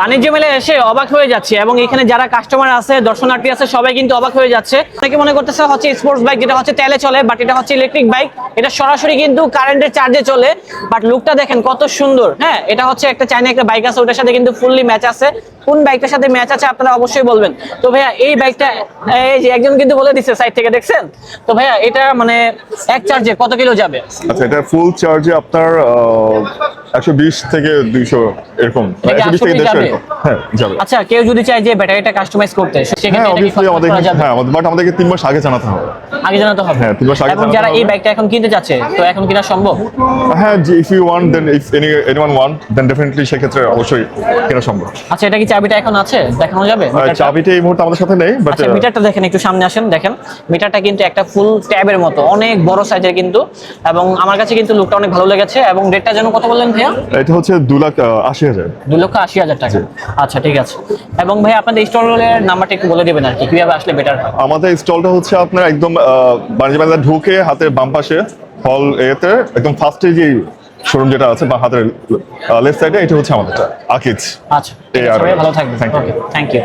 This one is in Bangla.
বাণিজ্য মেলে এসে অবাক হয়ে যাচ্ছে এবং এখানে যারা কাস্টমার আছে, দর্শনার্থী আছে, সবাই কিন্তু অবাক হয়ে যাচ্ছে। অনেকে মনে করতেছে হচ্ছে স্পোর্টস বাইক যেটা হচ্ছে তেলে চলে বাট এটা হচ্ছে ইলেকট্রিক বাইক এটা সরাসরি কিন্তু কারেন্টের চার্জে চলে। বাট লুকটা দেখেন কত সুন্দর হ্যাঁ? এটা হচ্ছে একটা চাইনা একটা বাইক আছে, ওটার সাথে কিন্তু ফুললি ম্যাচ আছে। কোন বাইকটার সাথে ম্যাচ আছে আপনারা অবশ্যই বলবেন। তো ভাইয়া, এই বাইকটা এই যে একজন কিন্তু বলে দিচ্ছে সাইড থেকে, দেখছেন? তো ভাইয়া, এটা মানে এক চার্জে কত কিলো যাবে? আচ্ছা এটা ফুল চার্জে আপনার একশো বিশ থেকে দুইশো এরকম থেকে একশো বিশ থেকে 120 এরকম। হ্যাঁ যাবে। আচ্ছা কেউ যদি চায় যে ব্যাটারিটা কাস্টমাইজ করতে হ্যাঁ সেক্ষেত্রে এটা কি অবভিয়াসলি আমাদের? হ্যাঁ বাট আমাদেরকে তিন মাস আগে জানাতে হবে। আগে জানাতে হবে। হ্যাঁ, তিন মাস আগে এবং যারা এই বাইকটা এখন কিনতে যাচ্ছে তো এখন কিনা সম্ভব? হ্যাঁ যে if you want then if any anyone want then definitely সেক্ষেত্রে অবশ্যই কেনা সম্ভব। আচ্ছা এটা কি চাবিটা এখন আছে? দেখানো যাবে? চাবিটা এই মুহূর্তে আমাদের সাথে নেই বাট আচ্ছা মিটারটা দেখেন একটু সামনে আসেন দেখেন। মিটারটা কিন্তু একটা ফুল ট্যাবের মতো অনেক বড় সাইজের কিন্তু এবং আমার কাছে কিন্তু লুকটা অনেক ভালো লেগেছে এবং রেটটা যেন কত বললেন ভাইয়া? এটা হচ্ছে দু লাখ আশি হাজার। দুই লক্ষ আশি হাজার টাকা। আচ্ছা ঠিক আছে। এবং ভাই আপনাদের স্টলের নাম্বারটা একটু বলে দেবেন আর কি কীভাবে আসলে বেটার হয়? আমাদের স্টলটা হচ্ছে আপনার একদম বাণিজ্য বাজার ঢুকে হাতের বাম পাশে হল এতে একদম ফার্স্টে যে শোরুম যেটা আছে বা হাতের লেফট সাইডে এটা হচ্ছে আমাদেরটা আকিজ আচ্ছা ভালো থাকবেন। You. Okay thank you